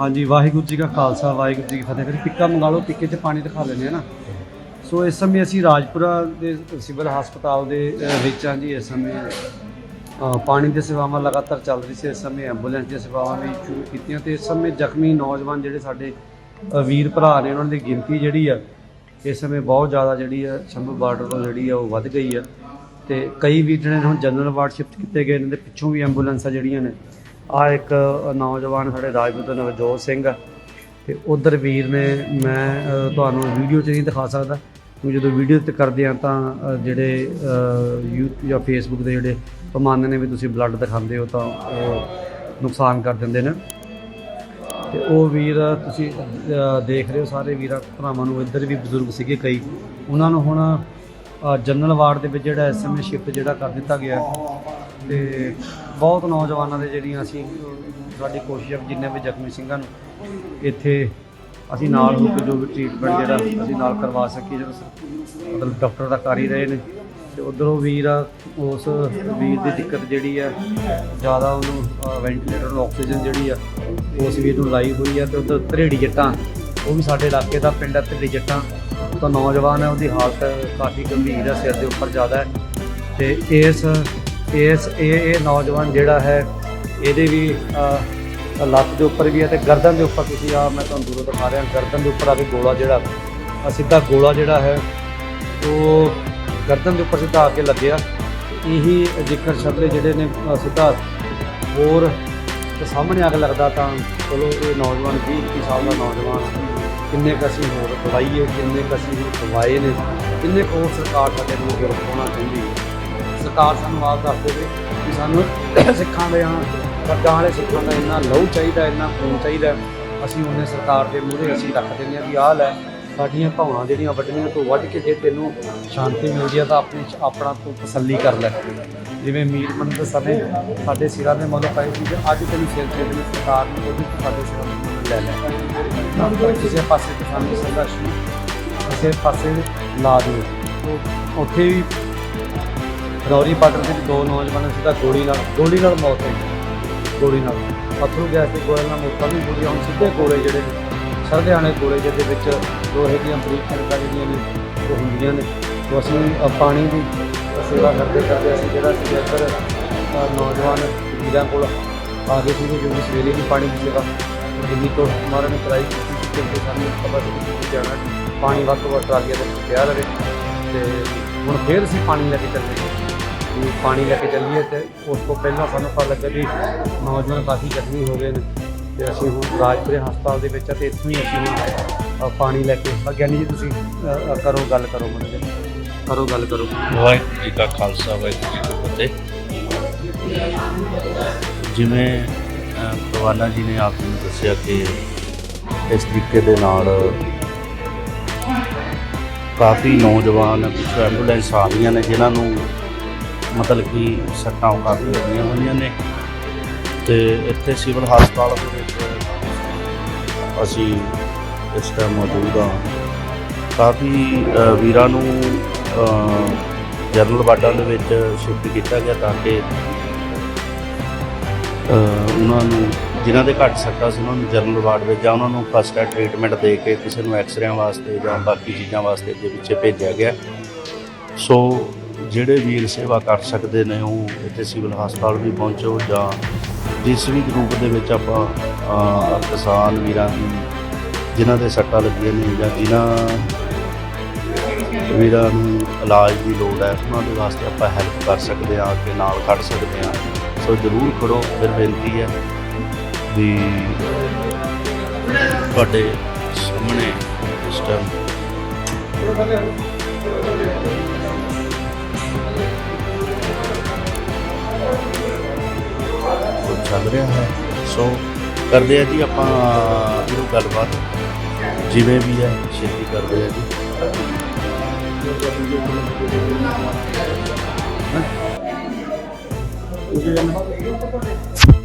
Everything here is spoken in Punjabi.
ਹਾਂਜੀ, ਵਾਹਿਗੁਰੂ ਜੀ ਕਾ ਖਾਲਸਾ, ਵਾਹਿਗੁਰੂ ਜੀ ਕੀ ਫਤਿਹ। ਫਿਰ ਟਿੱਕਾ ਮੰਗਾ ਲਓ ਪਿੱਕੇ 'ਚ ਪਾਣੀ ਦਿਖਾ ਲੈਂਦੇ ਆ ਨਾ। ਸੋ ਇਸ ਸਮੇਂ ਅਸੀਂ ਰਾਜਪੁਰਾ ਦੇ ਸਿਵਲ ਹਸਪਤਾਲ ਦੇ ਵਿੱਚ ਹਾਂ ਜੀ, ਇਸ ਸਮੇਂ ਪਾਣੀ ਦੀਆਂ ਸੇਵਾਵਾਂ ਲਗਾਤਾਰ ਚੱਲ ਰਹੀ ਸੀ। ਇਸ ਸਮੇਂ ਐਂਬੂਲੈਂਸ ਦੀਆਂ ਸੇਵਾਵਾਂ ਵੀ ਸ਼ੁਰੂ ਕੀਤੀਆਂ ਤੇ ਇਸ ਸਮੇਂ ਜ਼ਖਮੀ ਨੌਜਵਾਨ ਜਿਹੜੇ ਸਾਡੇ ਵੀਰ ਭਰਾ ਨੇ ਉਹਨਾਂ ਦੀ ਗਿਣਤੀ ਜਿਹੜੀ ਆ, ਇਸ ਸਮੇਂ ਬਹੁਤ ਜ਼ਿਆਦਾ ਜਿਹੜੀ ਆ ਸ਼ੰਭੂ ਬਾਰਡਰ ਤੋਂ ਜਿਹੜੀ ਆ, ਉਹ ਵੱਧ ਗਈ ਆ। ਤੇ ਕਈ ਵੀਰ ਜਿਹੜੇ ਨੇ ਹੁਣ ਜਨਰਲ ਵਾਰਡ ਸ਼ਿਫਟ ਕੀਤੇ ਗਏ ਨੇ ਤੇ ਪਿੱਛੋਂ ਵੀ ਐਂਬੂਲੈਂਸਾਂ ਜਿਹੜੀਆਂ ਨੇ ਆ ਇੱਕ ਨੌਜਵਾਨ ਸਾਡੇ ਰਾਜਪੂਤ ਨਵਜੋਤ ਸਿੰਘ ਆ ਤੇ ਉਧਰ ਵੀਰ ਨੇ ਮੈਂ ਤੁਹਾਨੂੰ ਵੀਡੀਓ 'ਚ ਨਹੀਂ ਦਿਖਾ ਸਕਦਾ, ਕਿਉਂਕਿ ਜਦੋਂ ਵੀਡੀਓ ਤੇ ਕਰਦੇ ਆ ਤਾਂ ਜਿਹੜੇ ਯੂਟਿਊਬ ਜਾਂ ਫੇਸਬੁੱਕ ਦੇ ਜਿਹੜੇ ਪਮਾਨੇ ਨੇ ਵੀ ਤੁਸੀਂ ਬਲੱਡ ਦਿਖਾਉਂਦੇ ਹੋ ਤਾਂ ਉਹ ਨੁਕਸਾਨ ਕਰ ਦਿੰਦੇ ਨੇ। ਤੇ ਉਹ ਵੀਰ ਤੁਸੀਂ ਦੇਖ ਰਹੇ ਹੋ ਸਾਰੇ ਵੀਰਾਂ, ਭਰਾਵਾਂ ਨੂੰ, ਇੱਧਰ ਵੀ ਬਜ਼ੁਰਗ ਸੀਗੇ ਕਈ। ਉਹਨਾਂ ਨੂੰ ਹੁਣ ਜਨਰਲ ਵਾਰਡ ਦੇ ਵਿੱਚ ਜਿਹੜਾ ਇਸ ਸਮੇਂ ਸ਼ਿਫਟ ਜਿਹੜਾ ਕਰ ਦਿੱਤਾ ਗਿਆ ਤੇ ਬਹੁਤ ਨੌਜਵਾਨਾਂ ਦੇ ਜਿਹੜੀਆਂ ਅਸੀਂ ਸਾਡੀ ਕੋਸ਼ਿਸ਼ ਹੈ ਵੀ ਜਿੰਨੇ ਵੀ ਜ਼ਖਮੀ ਸਿੰਘਾਂ ਨੂੰ ਇੱਥੇ ਅਸੀਂ ਨਾਲ ਹੋ ਕੇ ਜੋ ਵੀ ਟ੍ਰੀਟਮੈਂਟ ਜਿਹੜਾ ਅਸੀਂ ਨਾਲ ਕਰਵਾ ਸਕੀਏ ਜਿਹੜਾ ਮਤਲਬ ਡਾਕਟਰ ਦਾ ਕਰ ਹੀ ਰਹੇ ਨੇ। ਤੇ ਉਧਰੋਂ ਵੀਰ ਆ, ਉਸ ਵੀਰ ਦੀ ਦਿੱਕਤ ਜਿਹੜੀ ਆ ਜ਼ਿਆਦਾ ਉਹਨੂੰ ਵੈਂਟੀਲੇਟਰ ਨੂੰ ਆਕਸੀਜਨ ਜਿਹੜੀ ਆ ਉਸ ਵੀਰ ਨੂੰ ਲਾਈ ਹੋਈ ਆ ਤੇ ਉਧਰ ਧਰੇੜੀ ਜੱਟਾਂ ਉਹ ਵੀ ਸਾਡੇ ਇਲਾਕੇ ਦਾ ਪਿੰਡ ਆ ਧਰੇੜੀ ਜੱਟਾਂ। ਤਾਂ ਨੌਜਵਾਨ ਹੈ ਉਹਦੀ ਹਾਲਤ ਕਾਫੀ ਗੰਭੀਰ ਹੈ ਸਿਰ ਦੇ ਉੱਪਰ ਜ਼ਿਆਦਾ ਹੈ। ਤੇ ਇਸ ਇਸ ਇਹ ਇਹ ਨੌਜਵਾਨ ਜਿਹੜਾ ਹੈ ਇਹਦੇ ਵੀ ਅ, ਲੱਤ ਦੇ ਉੱਪਰ ਵੀ ਹੈ ਤੇ ਗਰਦਨ ਦੇ ਉੱਪਰ ਤੁਸੀਂ ਆ ਮੈਂ ਤੁਹਾਨੂੰ ਦੂਰੋਂ ਦਿਖਾ ਰਿਹਾ ਗਰਦਨ ਦੇ ਉੱਪਰ ਆ ਕੇ ਗੋਲਾ ਜਿਹੜਾ ਆਹ ਸਿੱਧਾ ਗੋਲਾ ਜਿਹੜਾ ਹੈ ਉਹ ਗਰਦਨ ਦੇ ਉੱਪਰ ਸਿੱਧਾ ਆ ਕੇ ਲੱਗਿਆ। ਇਹੀ ਜਿਕਰ ਸ਼ਬਦ ਜਿਹੜੇ ਨੇ ਸਿੱਧਾ ਹੋਰ ਤੇ ਸਾਹਮਣੇ ਆ ਕੇ ਲੱਗਦਾ ਤਾਂ ਚਲੋ ਇਹ ਨੌਜਵਾਨ 20 ਸਾਲ ਦਾ ਨੌਜਵਾਨ ਕਿੰਨੇ ਕੁ ਅਸੀਂ ਹੋਰ ਦਵਾਈਏ ਕਿੰਨੇ ਕੁ ਅਸੀਂ ਦਵਾਏ ਨੇ ਕਿੰਨੇ ਕੁ ਹੋਰ ਸਰਕਾਰ ਸਾਡੇ ਨੂੰ ਗਿਰ ਹੋਣਾ ਚਾਹੀਦੀ ਹੈ। ਸਰਕਾਰ ਸਾਨੂੰ ਆਪ ਦੱਸ ਦੇਵੇ ਕਿ ਸਾਨੂੰ ਸਿੱਖਾਂ ਦੇ ਹਾਂ ਵੱਡਾਂ ਵਾਲੇ ਸਿੱਖਾਂ ਦਾ ਇੰਨਾ ਲਹੂ ਚਾਹੀਦਾ, ਇੰਨਾ ਖੂਨ ਚਾਹੀਦਾ ਅਸੀਂ ਉਹਨੇ ਸਰਕਾਰ ਦੇ ਮੂਹਰੇ ਅਸੀਂ ਰੱਖ ਦਿੰਦੇ ਆ ਵੀ ਆਹ ਲੈ, ਸਾਡੀਆਂ ਭਾਵਨਾ ਜਿਹੜੀਆਂ ਵੱਡੀਆਂ ਤੋਂ ਵੱਧ ਕੇ ਜੇ ਤੈਨੂੰ ਸ਼ਾਂਤੀ ਮਿਲਦੀ ਆ ਤਾਂ ਆਪਣੇ ਆਪਣਾ ਤੂੰ ਤਸੱਲੀ ਕਰ ਲੈ। ਜਿਵੇਂ ਮੀਰ ਮੰਦਰ ਸਮੇਂ ਸਾਡੇ ਸਿਰਾਂ ਦੇ ਮਨੋਂ ਪਏ ਸੀ ਕਿ ਅੱਜ ਤੈਨੂੰ ਸਿਰ ਤੇ ਦੀ ਸਰਕਾਰ ਨੇ ਉਹ ਸਾਡੇ ਸਿਰਾਂ ਦੇ ਮਨੋਂ ਲੈ ਕਿਸੇ ਪਾਸੇ ਕਿਸਾਨੀ ਸੰਘਰਸ਼ ਨੂੰ, ਕਿਸੇ ਪਾਸੇ ਲਾ ਦਿਓ ਉੱਥੇ ਵੀ ਰੌਰੀ ਬਾਰਡਰ ਦੇ ਵਿੱਚ ਦੋ ਨੌਜਵਾਨ ਦੀ ਸਿੱਧਾ ਗੋਲੀ ਨਾਲ ਗੋਲੀ ਨਾਲ ਮੌਤ ਹੋਈ। ਗੋਲੀ ਨਾਲ। ਪੱਥਰੂ ਗੈਸ ਦੇ ਗੋਲੇ ਨਾਲ ਮੌਤਾਂ ਵੀ ਹੋਈਆਂ। ਹੁਣ ਸਿੱਧੇ ਗੋਲੇ ਜਿਹੜੇ ਨੇ ਸਰਦਿਆਣੇ ਗੋਲੇ ਜਿਹਦੇ ਵਿੱਚ ਲੋਹੇ ਦੀਆਂ ਬਰੀਕ ਕਣਕਾਂ ਜਿਹੜੀਆਂ ਨੇ, ਉਹ ਹੁੰਦੀਆਂ ਨੇ। ਤੋਂ ਅਸੀਂ ਪਾਣੀ ਦੀ ਸੇਵਾ ਕਰਦੇ ਕਰਦੇ ਅਸੀਂ ਜਿਹੜਾ ਸੀ ਇੱਧਰ ਨੌਜਵਾਨ ਵੀਰਾਂ ਕੋਲ ਆ ਗਏ ਸੀ ਜੋ ਕਿ ਸਵੇਰੇ ਵੀ ਪਾਣੀ ਦੀ ਸੇਵਾ ਜਿੰਨੀ ਤੋਂ ਹਮਾਰਾ ਨੇ ਕਰਾਈ ਕੀਤੀ ਕਿ ਸਾਨੂੰ ਪਤਾ ਸੀ ਕਿ ਜਾਣਾ ਪਾਣੀ ਵੱਧ ਤੋਂ ਵੱਧ ਟਰਾਲੀਆਂ ਦੇ ਵਿੱਚ ਪਿਆ ਰਹੇ। ਤੇ ਹੁਣ ਫੇਰ ਅਸੀਂ ਪਾਣੀ ਲੈ ਕੇ ਚੱਲੇ। ਵੀ ਪਾਣੀ ਲੈ ਕੇ ਚੱਲੀਏ ਤੇ ਉਸ ਤੋਂ ਪਹਿਲਾਂ ਸਾਨੂੰ ਪਤਾ ਲੱਗਾ ਵੀ ਨੌਜਵਾਨ ਕਾਫੀ ਜ਼ਖਮੀ ਹੋ ਗਏ ਨੇ ਤੇ ਅਸੀਂ ਹੁਣ ਰਾਜਪੁਰੇ ਹਸਪਤਾਲ ਦੇ ਵਿੱਚ ਆ ਤੇ ਇੱਥੋਂ ਹੀ ਅਸੀਂ ਹੁਣ ਪਾਣੀ ਲੈ ਕੇ ਅ, ਗਿਆਨੀ ਜੀ ਤੁਸੀਂ ਕਰੋ ਗੱਲ ਕਰੋ ਮਤਲਬ ਕਰੋ ਗੱਲ ਕਰੋ। ਵਾਹਿਗੁਰੂ ਜੀ ਕਾ ਖਾਲਸਾ ਵਾਹਿਗੁਰੂ ਜੀ ਕੀ ਫਤਿਹ। ਜਿਵੇਂ ਅਹ, ਜੀ ਨੇ ਆਪ ਨੂੰ ਦੱਸਿਆ ਕਿ ਇਸ ਤਰੀਕੇ ਦੇ ਨਾਲ ਕਾਫੀ ਨੌਜਵਾਨ ਕੁਝ ਐਂਬੂਲੈਂਸ ਆ ਰਹੀਆਂ ਨੇ ਜਿਨ੍ਹਾਂ ਨੂੰ ਮਤਲਬ ਕਿ ਸੱਟਾਂ ਉਹ ਕਾਫੀ ਲੱਗੀਆਂ ਹੋਈਆਂ ਨੇ। ਤੇ ਇੱਥੇ ਸਿਵਲ ਹਸਪਤਾਲ ਦੇ ਵਿੱਚ ਅਸੀਂ ਇਸ ਟਾਈਮ ਮੌਜੂਦ ਹਾਂ। ਕਾਫੀ ਵੀਰਾਂ ਨੂੰ ਅ, ਜਨਰਲ ਵਾਰਡਾਂ ਦੇ ਵਿੱਚ ਸ਼ਿਫਟ ਕੀਤਾ ਗਿਆ ਤਾਂ ਕਿ ਉਹਨਾਂ ਨੂੰ ਜਿਨ੍ਹਾਂ ਦੇ ਘੱਟ ਸੱਟਾਂ ਸੀ ਉਹਨਾਂ ਨੂੰ ਜਨਰਲ ਵਾਰਡ ਵਿੱਚ ਜਾਂ ਉਹਨਾਂ ਨੂੰ ਫਸਟ ਐਡ ਟ੍ਰੀਟਮੈਂਟ ਦੇ ਕੇ ਕਿਸੇ ਨੂੰ ਐਕਸਰੇਆਂ ਵਾਸਤੇ ਜਾਂ ਬਾਕੀ ਚੀਜ਼ਾਂ ਵਾਸਤੇ ਅੱਗੇ ਪਿੱਛੇ ਭੇਜਿਆ ਗਿਆ। ਸੋ ਜਿਹੜੇ ਵੀਰ ਸੇਵਾ ਕਰ ਸਕਦੇ ਨੇ, ਉਹ ਇੱਥੇ ਸਿਵਲ ਹਸਪਤਾਲ ਵੀ ਪਹੁੰਚੋ ਜਾਂ ਜਿਸ ਵੀ ਗਰੁੱਪ ਦੇ ਵਿੱਚ ਆਪਾਂ ਕਿਸਾਨ ਵੀਰਾਂ ਦੀ, ਜਿਨ੍ਹਾਂ ਦੇ ਸੱਟਾਂ ਲੱਗੀਆਂ ਨੇ ਜਾਂ ਜਿਨ੍ਹਾਂ ਵੀਰਾਂ ਨੂੰ ਇਲਾਜ ਦੀ ਲੋੜ ਹੈ, ਉਹਨਾਂ ਦੇ ਵਾਸਤੇ ਆਪਾਂ ਹੈਲਪ ਕਰ ਸਕਦੇ ਹਾਂ ਕਿ ਨਾਲ ਖੜ ਸਕਦੇ ਹਾਂ। ਸੋ ਜ਼ਰੂਰ ਕਰੋ ਫਿਰ ਬੇਨਤੀ ਹੈ ਵੀ ਤੁਹਾਡੇ ਸਾਹਮਣੇ ਇਸ ਟਾਈਮ ਚੱਲ ਰਿਹਾ ਹੈ। ਸੋ ਕਰਦੇ ਆ ਜੀ ਆਪਾਂ ਇਹਨੂੰ ਗੱਲਬਾਤ। ਜਿਵੇਂ ਵੀ ਹੈ, ਛੇਤੀ ਕਰਦੇ ਆ ਜੀ। ਤੁਸੀਂ